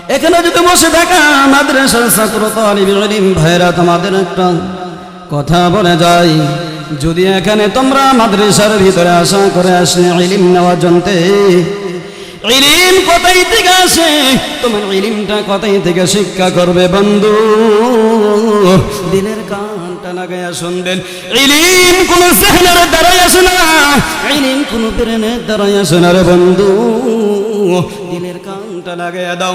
এখানে যদি বসে থাকা মাদ্রাসার ছাত্র ভাইরা তোমাদের একটা কথা বলে যাই যদি এখানে তোমরা মাদ্রাসার ভিতরে আশা করে আসে ইলিম নেওয়া জনতে ইলিম কোথায় থেকে আসে? তোমার ইলিমটা কোথায় থেকে শিক্ষা করবে বন্ধু? দিনের কানটা লাগাইয়া শুনবেন। ইলিম কোন সেহনের দ্বারাই আসে না, ইলিম কোন ব্রেনের দ্বারাই আসে না রে বন্ধু। দিনের কানটা লাগাইয়া দাও।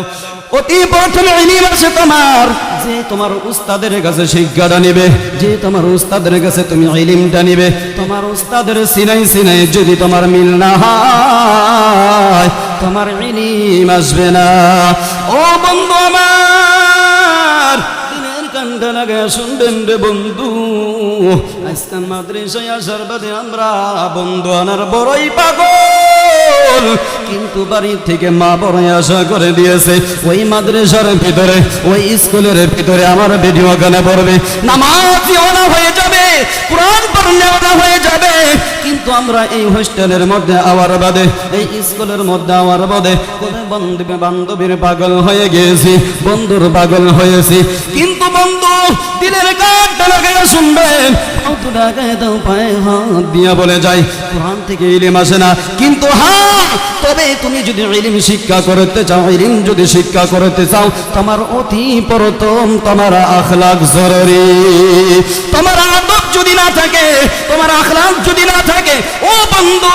অতি প্রথমে ইলিম আছে তোমার। যে তোমার উস্তাদের কাছে শিক্ষাটা নিবে, যে তোমার উস্তাদের কাছে তুমি ইলিমটা নিবে, তোমার উস্তাদের সিনাই সিনাই যদি তোমার মিল না হয়, তোমার ইলিম আসবে না। ও বন্ধু আমার, দিনের কান্ডা লাগে শুনবেন রে বন্ধু। আজকে মাদ্রাসায় আসার বাদে আমরা বন্ধু আনার বড়ই পাগল। কিন্তু বাড়ি থেকে মা বড় আশা করে দিয়েছে। ওই মাদ্রাসার ভিতরে, ওই স্কুলের ভিতরে আমার ভিডিও গানে পড়বে। নামাজ হয়ে যাবে, কোরআন পড়লে হয়ে যাবে। কিন্তু আমরা এই হোস্টেলের মধ্যে আওয়ার বাদে, এই স্কুলের মধ্যে আওয়ার বাদে, কোনো বন্ধু বান্ধবীর পাগল হয়ে গিয়েছি, বন্ধুর পাগল হয়েছি। কিন্তু বন্ধু, দিলের কাঠটা লাগাইয়া শুনবেন কতটা গায়ে দাও, পায়ে হাত দিয়া বলে যাই। কোরআন থেকে ইলিম আসে না। কিন্তু হ্যাঁ তবে তুমি যদি ইলিম শিক্ষা করতে চাও, ইলিম যদি শিক্ষা করতে চাও, তোমার অতি প্রথম, তোমার আখলাক জরুরি। তোমার আদব যদি না থাকে, তোমার আখলাক যদি না থাকে, ও বন্ধু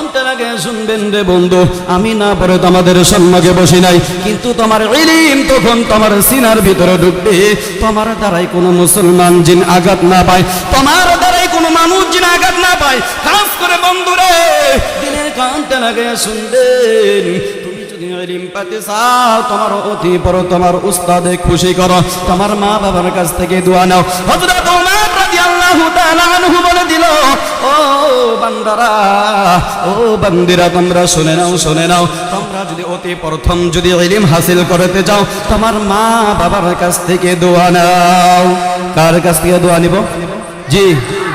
কামটা লাগে শুনবেন রে বন্ধু, আমি না পরে তোমাদের বসি নাই, কিন্তু তোমার তখন তোমার সিনার ভিতরে ঢুকবে। তোমার দ্বারাই কোনো মুসলমান জিন আঘাত না পায়, তোমার দ্বারাই কোনো মানুষ জিন আঘাত না পায়। করে দিনের লাগে শুনবেন তোমার অতি পর তোমার উস্তাদে খুশি করো, তোমার মা বাবার কাছ থেকে দোয়া নাও। তাআলা বলে দিল, ও বান্দারা, ও বান্দিরা, তোমরা শুনে নাও শুনে নাও। তোমরা যদি অতি প্রথম যদি ইলিম হাসিল করতে চাও, তোমার মা বাবার কাছ থেকে দোয়া নাও। কার কাছ থেকে দোয়া নিব? জি,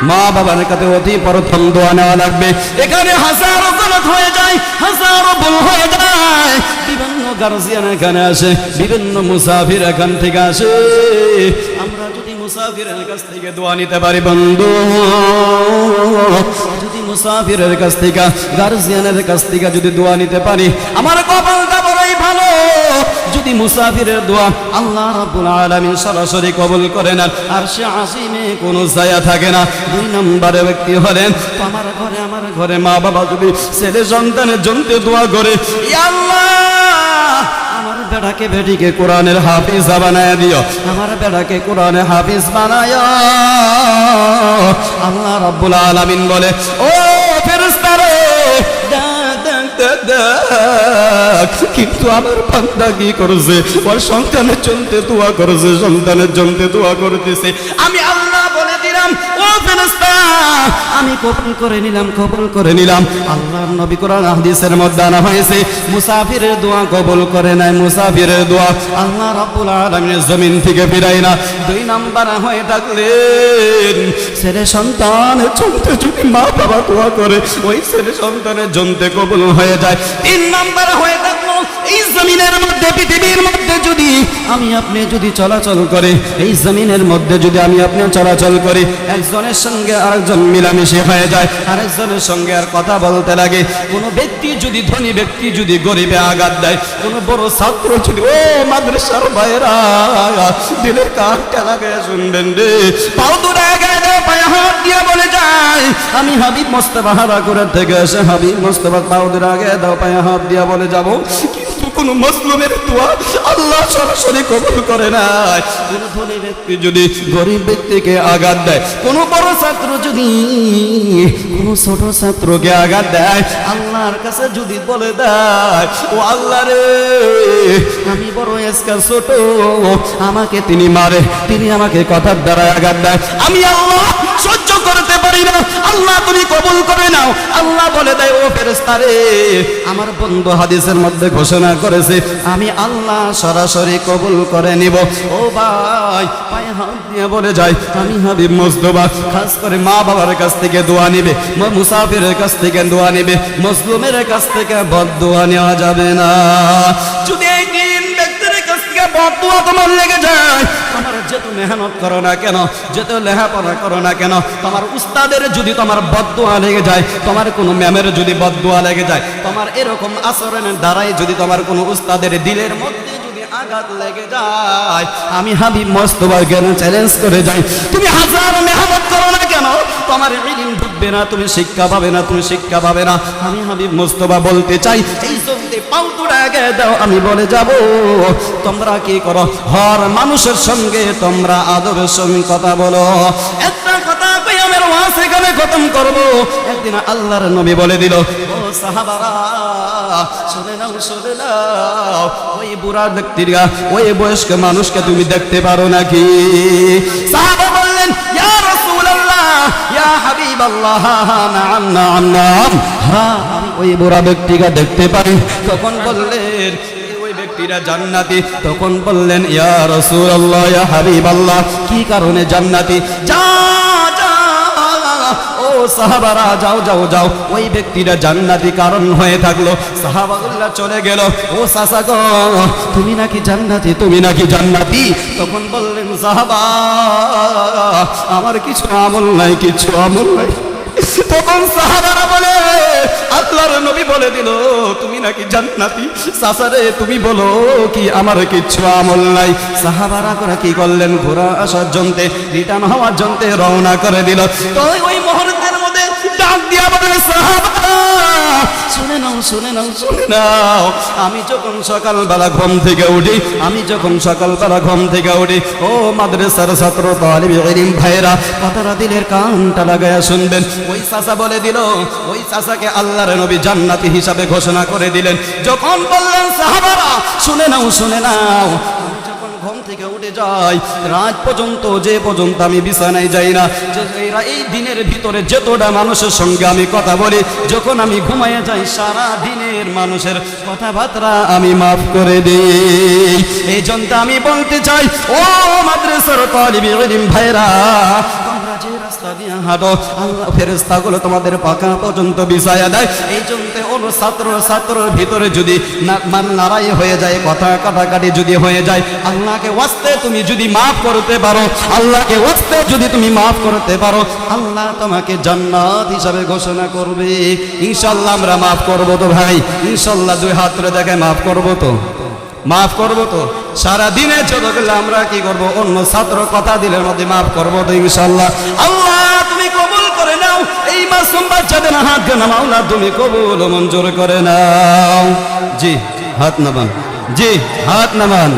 মা বাবার কাছে অতি প্রথম দোয়া নেওয়া লাগবে। এখানে হাজারো গলত হয়ে যায়, হাজারো ভুল হয়ে যায়। বিভিন্ন গার্জিয়ান এখানে আসে, বিভিন্ন মুসাফির এখান থেকে আসে। মুসাফিরের কাছ থেকে দোয়া নিতে পারি, বন্ধু। যদি মুসাফিরের কাছ থেকে, গার্জিয়ানের কাছ থেকে যদি দোয়া নিতে পারি, আমার কপালটা বড়ই ভালো। যদি মুসাফিরের দোয়া আল্লাহ রাব্বুল আলামিন সরাসরি কবুল করেন, আর সে আসিমে কোনো ছায়া থাকে না। দুই নম্বরে ব্যক্তি হলেন, আমার ঘরে আমার ঘরে মা বাবা যদি ছেলে সন্তানের জন্য দোয়া করে আল্লাহ আমার বেটাকে কোরআনের হাফিজ বানায় দিও। আমার বেটাকে কোরআনের হাফিজ বানায়। আল্লাহ রাব্বুল আলামিন বলে, ও ফেরেশতারে কিন্তু আমার বান্দা কি করছে? ওর সন্তানের চলতে দোয়া করছে, সন্তানের জন্য দোয়া করতেছে। আমি আমি করে নিলাম করে নিলাম। আল্লাহর নবী কোরআন হাদিসের মধ্যে আনা হয়েছে, মুসাফিরের দোয়া করে নাই মুসাফিরের দোয়া। আল্লাহ রাব্বুল আলামিনের জমিন থেকে ফিরাই না, দুই নাম্বার হয়ে থাকলেন, ছেলে সন্তান চলতে যদি মা বাবা দোয়া করে, ওই ছেলে সন্তানের জমতে কবুল হয়ে যায়। তিন নাম্বার হয়ে থাকল এই জমিনের মধ্যে, পৃথিবীর মধ্যে যদি আমি আপনি যদি চলাচল করে, এই জমিনের মধ্যে যদি আমি আপনি চলাচল করি, একজনের সঙ্গে আরেকজন মিলামিশে হয়ে যায়, আরেকজনের সঙ্গে আর কথা বলতে লাগে। কোনো ব্যক্তি যদি ধনী, ব্যক্তি যদি গরিবে আঘাত দেয়, কোনো বড় ছাত্র যদি, ও মাদ্রাসার বাইরা দিলের কাঠটা লাগে শুনবেন রে। পাও দূরে পায়ে হাত দিয়ে বলে যায় আমি হাবিব মোস্তফা হারা করে থেকে এসে হাবিব মোস্তফা পাউদের আগে দাও, পায়ে হাত দিয়া বলে যাব। কোন মুসলিমের দোয়া আল্লাহ সরাসরি কবুল করে না যদি গরিব ব্যক্তিকে আঘাত দেয়, কোন বড় ছাত্র যদি কোন ছোট ছাত্রকে আঘাত দেয়, আল্লাহর কাছে যদি বলে দেয়, ও আল্লাহ রে, আমি বড় এসকা ছোট, আমাকে তিনি মারে, তিনি আমাকে কথার দ্বারা আঘাত দেয়। আমি আল্লাহ সহ্য করতে পারি না। আল্লাহ তুমি কবুল করে নাও। আল্লাহ বলে দেয়, ও ফেরেস্তারে আমার বন্ধু হাদিসের মধ্যে ঘোষণা করেছে, আমি আল্লাহ সরাসরি কবুল করে নিব। ও ভাই, পায়ে হাত দিয়ে বলে যাই, আমি হাবিব মোস্তফা, খাস করে মা বাবার কাছ থেকে দোয়া নিবে মুসাফিরের কাছ থেকে দোয়া নিবে মজলুমের কাছ থেকে বদ দোয়া নেওয়া যাবে না। যদি এরকম আচরণের দ্বারাই যদি তোমার কোনো উস্তাদের দিলের মধ্যে আঘাত লেগে যায়, আমি হাবিব মস্তবা কেন চ্যালেঞ্জ করে যাই। তুমি হাজার কেন তোমার না, তুমি শিক্ষা পাবে না, তুমি শিক্ষা পাবে না। আমি হাবিব বলতে চাই, এই আগে দাও, আমি বলে যাব, তোমরা কি করো? হর মানুষের সঙ্গে তোমরা আদবের সঙ্গে কথা বলো। একটা কথা কই, আমার ওয়াজ এখানে খতম করব। একদিন আল্লাহর নবী বলে দিল, ও সাহাবারা ওই বুড়া ব্যক্তির, ওই বয়স্ক মানুষকে তুমি দেখতে পারো নাকি? সাহাবা হ্যাঁ ওই বুড়া ব্যক্তিকে দেখতে পারি তখন বললেন ব্যক্তিরা জান্নাতি তখন বললেন ইয়া রাসূলুল্লাহ ইয়া কি কারণে জান্নাতি যা ও সাহাবারা, যাও যাও যাও। ওই ব্যক্তিরা জান্নাতি কারণ হয়ে থাকল। সাহাবাগুল্লাহ চলে গেল, ও সাসা গ, তুমি নাকি জান্নাতি? তুমি নাকি জান্নাতি? তখন বললেন, সাহাবা, আমার কিছু আমল নাই, কিছু আমল নাই। তখন সাহাবারা বলে আল্লাহর নবী বলে দিল, তুমি নাকি জান্নাতি? সাসারে, তুমি বলো কি, আমার কিচ্ছু আমল নাই। সাহাবারা করে কি করলেন? ঘোরা আসার জন্তে রিটার্ন হওয়ার জন্তে রওনা করে দিল। তো ওই মধ্যে ডাক দিয়া বলে সাহাবারা শুনে নাও শুনে নাও শুনে নাও। আমি যখন সকালবেলা ঘুম থেকে উঠি, আমি যখন সকালবেলা ঘুম থেকে উঠি, ও মাদ্রাসার ছাত্র, তালিব ইলম ভাইরা কথাটা দিলের কানটা লাগায়া শুনবেন। ওই চাচা বলে দিল, ওই চাচাকে আল্লাহর নবী জান্নাতি হিসাবে ঘোষণা করে দিলেন। যখন বললেন, সাহাবারা, শুনে নাও শুনে নাও থেকে উঠে যাই রাত পর্যন্ত, যে পর্যন্ত আমি বিছানায় যাই না এই দিনের ভিতরে যতটা মানুষের সঙ্গে আমি কথা বলি, যখন আমি ঘুমাইয়া যাই, সারা দিনের মানুষের কথাবার্তা আমি মাফ করে দিই। এই জন্য আমি বলতে চাই, ও মাদ্রাসার তালিবি ভাইরা রাস্তা দিয়ে হাঁটো। আল্লাহ তোমাদের পাকা পর্যন্ত দেয়। এই জন্য ছাত্র ভিতরে যদি হয়ে যায়, কথা কাটাকাটি যদি হয়ে যায়, আল্লাহকে ওয়াস্তে তুমি যদি মাফ করতে পারো, আল্লাহকে ওয়াস্তে যদি তুমি মাফ করতে পারো, আল্লাহ তোমাকে জান্নাত হিসাবে ঘোষণা করবে। ইনশাল্লাহ আমরা মাফ করব তো ভাই ইনশাল্লাহ দুই হাত ধরে দেখে মাফ করব তো। মাফ করব তো? সারা দিনে চলে গেলে আমরা কি করব? অন্য ছাত্র কথা দিলে মধ্যে মাফ করব তো ইনশাল্লাহ আল্লাহ, তুমি কবুল করে নাও। এই মাসুম বাচ্চাদের হাত দিয়ে না? মাওলা তুমি কবুল মঞ্জুর করে নাও। জি, হাত নামান। জি, হাত নামান।